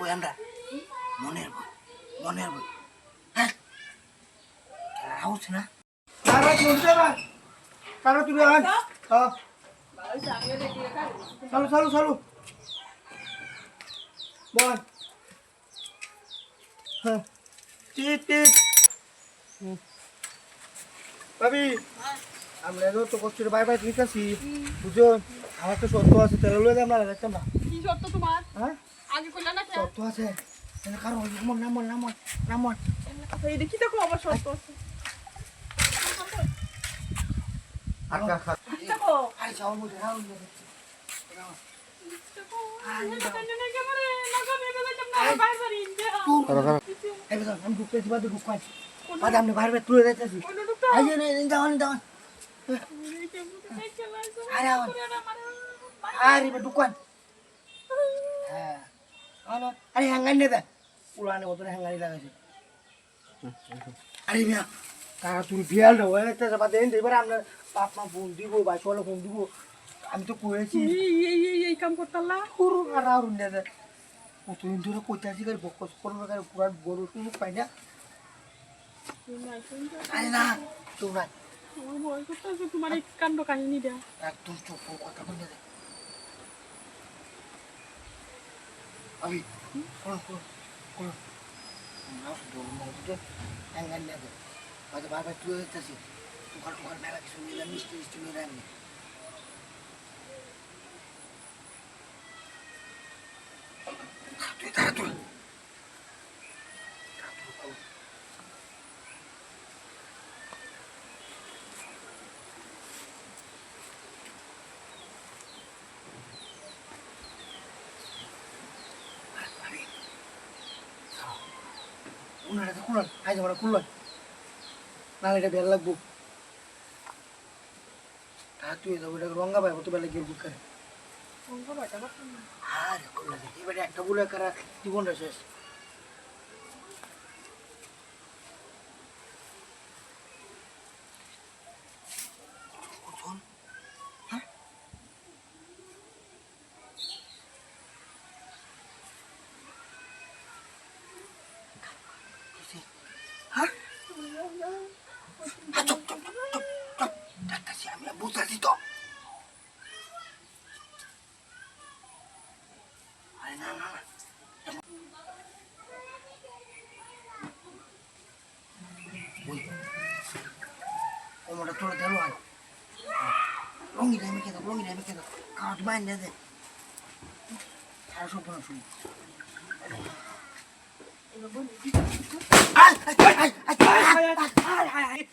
বই আমরা। মনের বই মনের বই। হ্যাঁ? হাউস না? কারা চলছে না কারা তুমি আন চালু চালু চালু। বল। হ্যাঁ। টিট টিট। ভাবি আমরা এলো তো করছি বাই বাই নিতেছি বুঝো আমার তো সত্য আছে তেল লয়ে আমরা দেখতাম না। কি সত্য তোমার? হ্যাঁ? কেন আছে কারণ নামন নামন নামন নামন এই দেখি দেখো আবার সত্য আছে আরে আমি ঢুকতে দিবা তো ঢুকাই আজ বাইরে তুলে যাইতেছি আই যে নে দাও নে দাও আরে বে ঢুকান হ্যাঁ আরে হ্যাঙ্গার নে দে। পুরানে মতন হ্যাঙ্গারি লাগাইছে আরে মিয়া কাকা তুমি বিয়াল দাও একটা যাবা দেন এবার আপনার বাপ মা ফোন দিব ভাই চলো ফোন দিব। আমি তো কয়েছি এই কাম করতালা। পুরো আর আর উন্নে দে। কতদিন ধরে কইতাছি করে বকস করবে করে পুরা গরু সুযোগ পাই না আরে না চুপ নাই। তোমার কাহিনী দেয়া। একদম চুপ ও কথা বলে দে। আমি বারবার তুই যাইতাছি টুকার টুকার মেলা কিছু নিলাম মিষ্টি মিষ্টি নিলাম উনারা তো খুলন আজ আমরা খুলন। নাহলে এটা বেল লাগবো। তা তুই যাব এটা রঙ্গা পাইবো তো বেলা গিয়ে বুক করে আরে এবারে একটা বলে কারা জীবনটা শেষ। ومرة تورة دلوا هاي لونجي لا مكذا لونجي لا مكذا كارت باين لذا حاشو بنا شو هاي هاي هاي هاي هاي